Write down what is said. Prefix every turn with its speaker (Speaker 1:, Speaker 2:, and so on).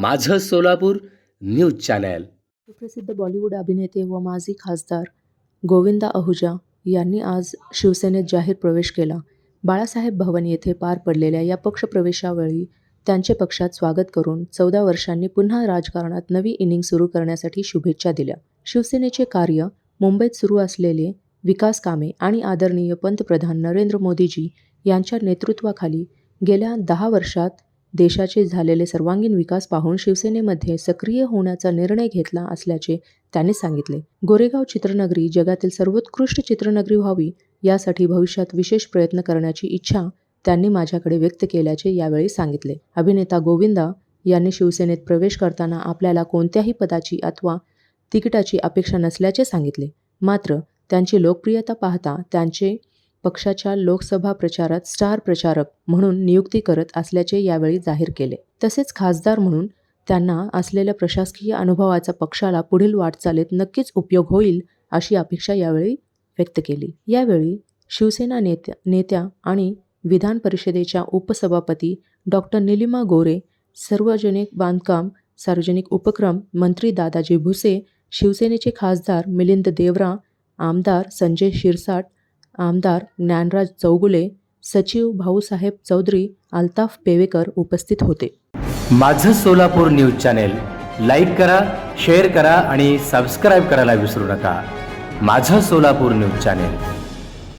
Speaker 1: माझं Solapur news channel.
Speaker 2: सुप्रसिद्ध बॉलिवूड अभिनेते व माजी खासदार गोविंदा अहुजा यांनी आज शिवसेनेत जाहीर प्रवेश केला. बाळासाहेब भवन येथे पार पडलेल्या या पक्षप्रवेशावेळी त्यांचे पक्षात स्वागत करून चौदा वर्षांनी पुन्हा राजकारणात नवी इनिंग सुरू करण्यासाठी शुभेच्छा दिल्या. शिवसेनेचे कार्य मुंबईत सुरू असलेले विकास कामे आणि आदरणीय पंतप्रधान नरेंद्र मोदीजी यांच्या नेतृत्वाखाली गेल्या दहा वर्षात देशाचे झालेले सर्वांगीण विकास पाहून शिवसेनेमध्ये सक्रिय होण्याचा निर्णय घेतला असल्याचे त्यांनी सांगितले. गोरेगाव चित्रनगरी जगातील सर्वोत्कृष्ट चित्रनगरी व्हावी यासाठी भविष्यात विशेष प्रयत्न करण्याची इच्छा त्यांनी माझ्याकडे व्यक्त केल्याचे यावेळी सांगितले. अभिनेता गोविंदा यांनी शिवसेनेत प्रवेश करताना आपल्याला कोणत्याही पदाची अथवा तिकिटाची अपेक्षा नसल्याचे सांगितले. मात्र त्यांची लोकप्रियता पाहता त्यांचे पक्षाच्या लोकसभा प्रचारात स्टार प्रचारक म्हणून नियुक्ती करत असल्याचे यावेळी जाहीर केले. तसेच खासदार म्हणून त्यांना असलेल्या प्रशासकीय अनुभवाचा पक्षाला पुढील वाटचालीत नक्कीच उपयोग होईल अशी अपेक्षा यावेळी व्यक्त केली. यावेळी शिवसेना नेत्या नेत्या आणि विधान परिषदेच्या उपसभापती डॉक्टर निलिमा गोरे सार्वजनिक बांधकाम सार्वजनिक उपक्रम मंत्री दादाजी भुसे शिवसेनेचे खासदार मिलिंद देवरा आमदार संजय शिरसाट आमदार ज्ञानराज चौगुले सचिव भाऊसाहेब चौधरी अल्ताफ पेवेकर उपस्थित होते.
Speaker 1: माझं सोलापूर न्यूज चॅनेल लाईक करा शेअर करा आणि सबस्क्राईब करायला विसरू नका. माझं सोलापूर न्यूज चॅनेल.